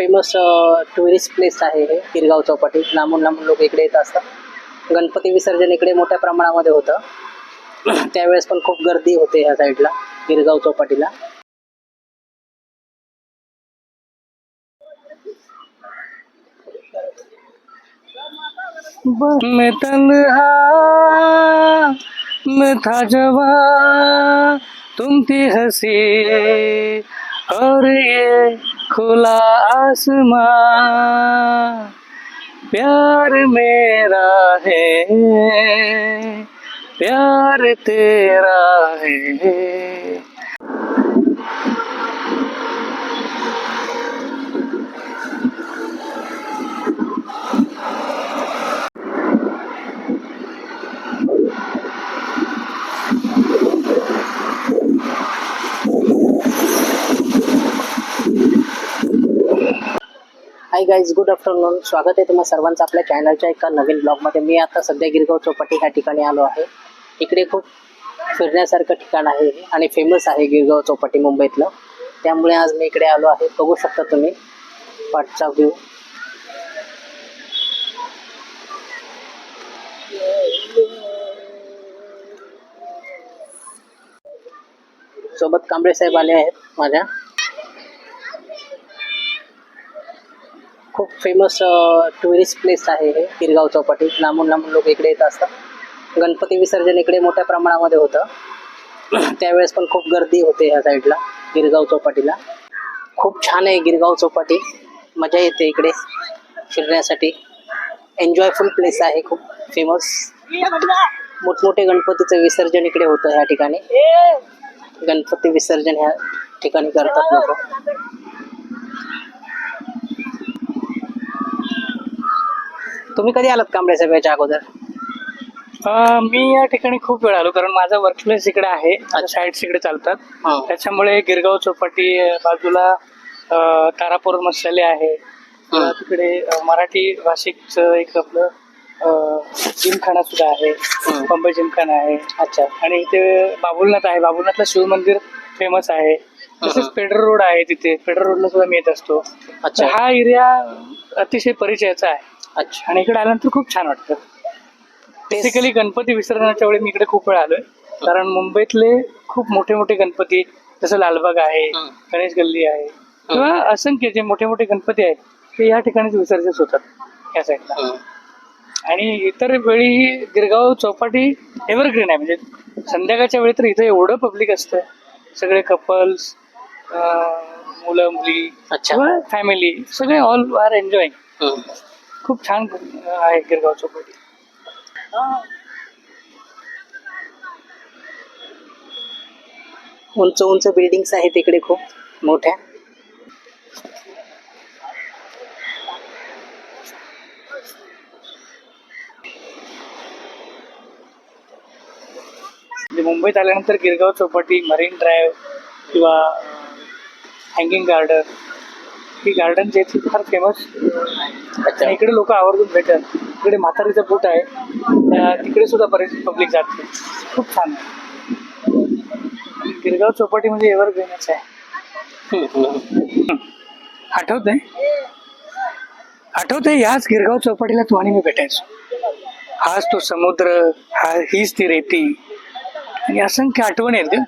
Famous tourist place आहे हे गिरगाव चौपाटी. लांबून लांबून लोक इकडे येत असतात. गणपती विसर्जन इकडे मोठ्या प्रमाणामध्ये होतं. त्यावेळेस पण खूप गर्दी होते ह्या साईडला गिरगाव चौपाटीला. मैं तन्हा मैं था जवा तुम थी और ये खुला आसमां प्यार मेरा है प्यार तेरा है। गाईज गुड आफ्टरनून स्वागत आहे तुम्हाला सर्वांचं आपल्या चॅनलच्या एका नवीन ब्लॉगमध्ये मी आता सध्या गिरगाव चौपाटी ह्या ठिकाणी आलो आहे. इकडे खूप फिरण्यासारखं ठिकाण आहे आणि फेमस आहे गिरगाव चौपाटी मुंबईतलं. त्यामुळे आज मी इकडे आलो आहे. बघू शकता तुम्ही. पाठचा व्ह्यू सोबत कांबळे साहेब आले आहेत माझ्या खूप फेमस टुरिस्ट प्लेस आहे हे गिरगाव चौपाटी. लांबून लांबून लोक इकडे येत असतात. गणपती विसर्जन इकडे मोठ्या प्रमाणामध्ये होतं. त्यावेळेस पण खूप गर्दी होते ह्या साईडला गिरगाव चौपाटीला. खूप छान आहे गिरगाव चौपाटी. मजा येते इकडे फिरण्यासाठी. एन्जॉयफुल प्लेस आहे खूप फेमस मोठमोठे गणपतीचं विसर्जन इकडे होतं ह्या ठिकाणी. गणपती विसर्जन ह्या ठिकाणी करतात लोक. तुम्ही कधी आलात कांबळे साहेब याच्या अगोदर मी या ठिकाणी खूप वेळ आलो कारण माझा वर्कप्लेस इकडे आहे साईड इकडे चालतात. हा. त्याच्यामुळे गिरगाव चौपाटी बाजूला तारापूर मसाले आहे. तिकडे मराठी भाषिकचं एक आपलं जिमखाना सुद्धा आहे. बंबई जिमखाना आहे. अच्छा. आणि इथे बाबुलनाथ आहे. बाबुलनाथला शिव मंदिर फेमस आहे. तसेच. पेडर रोड आहे तिथे. पेडर रोडला सुद्धा मी येत असतो. अच्छा. हा एरिया अतिशय परिचयाचा आहे. अच्छा. आणि इकडे आल्यानंतर खूप छान वाटतं. बेसिकली गणपती विसर्जनाच्या वेळी मी इकडे खूप वेळ आलोय. कारण मुंबईतले खूप मोठे मोठे गणपती जसं लालबाग आहे. गणेश गल्ली आहे किंवा असंख्य जे मोठे मोठे गणपती आहेत ते या ठिकाणीच विसर्जित होतात या साईडला. आणि इतर वेळी गिरगाव चौपाटी एव्हरग्रीन आहे. म्हणजे संध्याकाळच्या वेळी तर इथं एवढं पब्लिक असतं. सगळे कपल्स मुलं मुली अच्छा. फॅमिली सगळे ऑल आर एन्जॉईंग हं. खूप छान आहे गिरगाव चौपाटी. उंच उंच बिल्डिंग्स आहेत इकडे खूप मोठ्या. म्हणजे मुंबईत आल्यानंतर गिरगाव चौपाटी मरीन ड्राईव्ह किंवा हँगिंग गार्डन ही गार्डन जे फार फेमस अच्छा. आणि इकडे लोक आवर्जून भेटतात. इकडे म्हातारीचा बूट आहे. त्या- तिकडे सुद्धा बरेच पब्लिक जाते खूप छान आहे. गिरगाव चौपाटी म्हणजे एव्हरग्रीनच आहे. हं, हं. आठवतंय? आठवतंय याच गिरगाव चौपाटीला तू आणि मी भेटायचो. हाच तो समुद्र हा हीच ती रेती. आणि असंख्य आठवण आहेत ग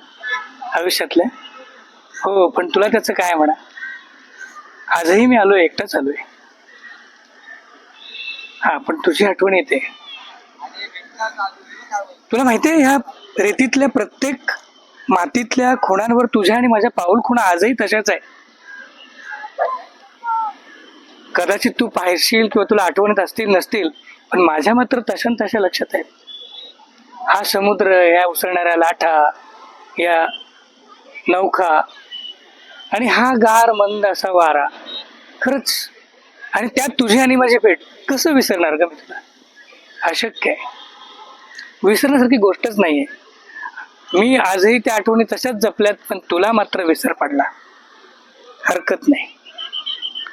आयुष्यातल्या. हो पण तुला त्याचं काय म्हणा? आजही मी आलोय एकटाच आलोय. हा पण तुझी आठवण येते. तुला माहितीये ह्या रेतीतल्या प्रत्येक मातीतल्या खुणांवर तुझ्या आणि माझ्या पाऊल खुणा आजही तशाच आहे. कदाचित तू पाहशील किंवा तुला आठवणत असतील नसतील पण माझ्या मात्र तशा न तशा लक्षात आहेत. हा समुद्र या उसळणाऱ्या लाटा या नौखा आणि हा गार मंद असा वारा. खरंच आणि त्यात तुझी आणि माझी भेट कसं विसरणार का मी तुला? अशक्य आहे. विसरण्यासारखी गोष्टच नाहीये. मी आजही त्या आठवणी तशाच जपल्यात पण तुला मात्र विसर पडला. हरकत नाही.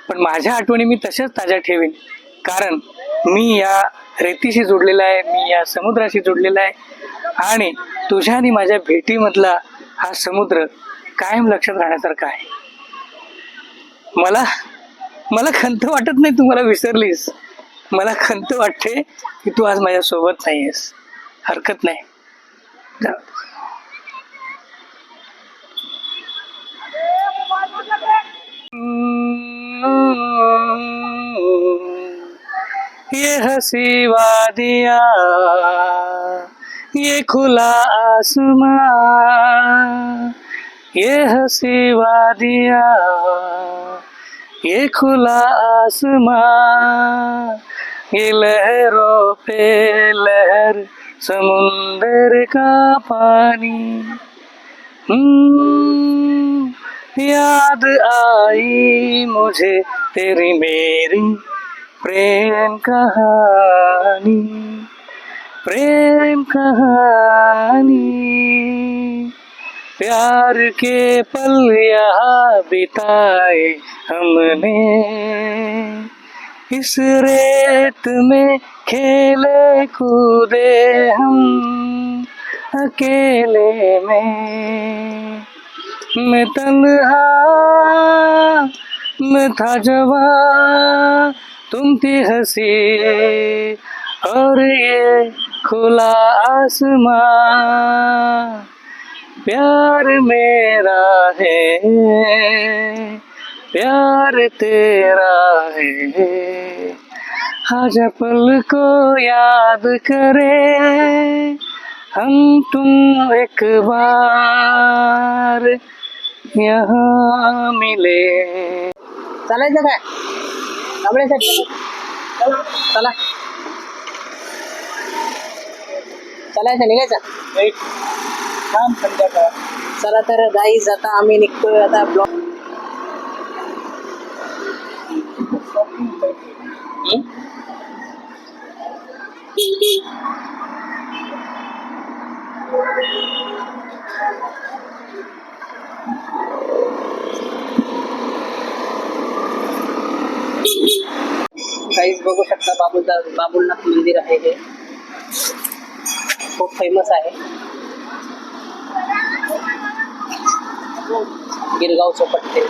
पण माझ्या आठवणी मी तशाच ताज्या ठेवीन. कारण मी या रेतीशी जोडलेला आहे मी या समुद्राशी जोडलेला आहे आणि तुझ्या आणि माझ्या भेटीमधला हा समुद्र कायम लक्षात राहण्यासारखा आहे. मला मला खंत वाटत नाही तू मला विसरलीस. मला खंत वाटते की तू आज माझ्या सोबत नाहीयेस. हरकत नाही. ये हसी वादिया ये खुला आसमां ये हसी वादिया ये खुला आसमां ये लहरों पे लहर समुंदर का पानी याद आई मुझे तेरी मेरी प्रेम कहानी प्रेम कहानी प्यार के पल यहाँ बिताए हमने। इस रेत में खेले कूदे हम अकेले में। मैं तन्हा, मैं था जवा, तुम थी हँसी और ये खुला आसमां। प्यार मेरा है प्यार तेरा है। आजा पल को याद करे हम तुम एक बार यहाँ मिले। चालायचं काय? कांबळे साहेब चला चला. चालायचं निघायचं? छान संध्याकाळ चला तर गाईज आता आम्ही निघतोय, आता बघू शकता बाबुलनाथ मंदिर आहे हे. खूप फ़ेमस आहे. गिरगाव चौपट्टे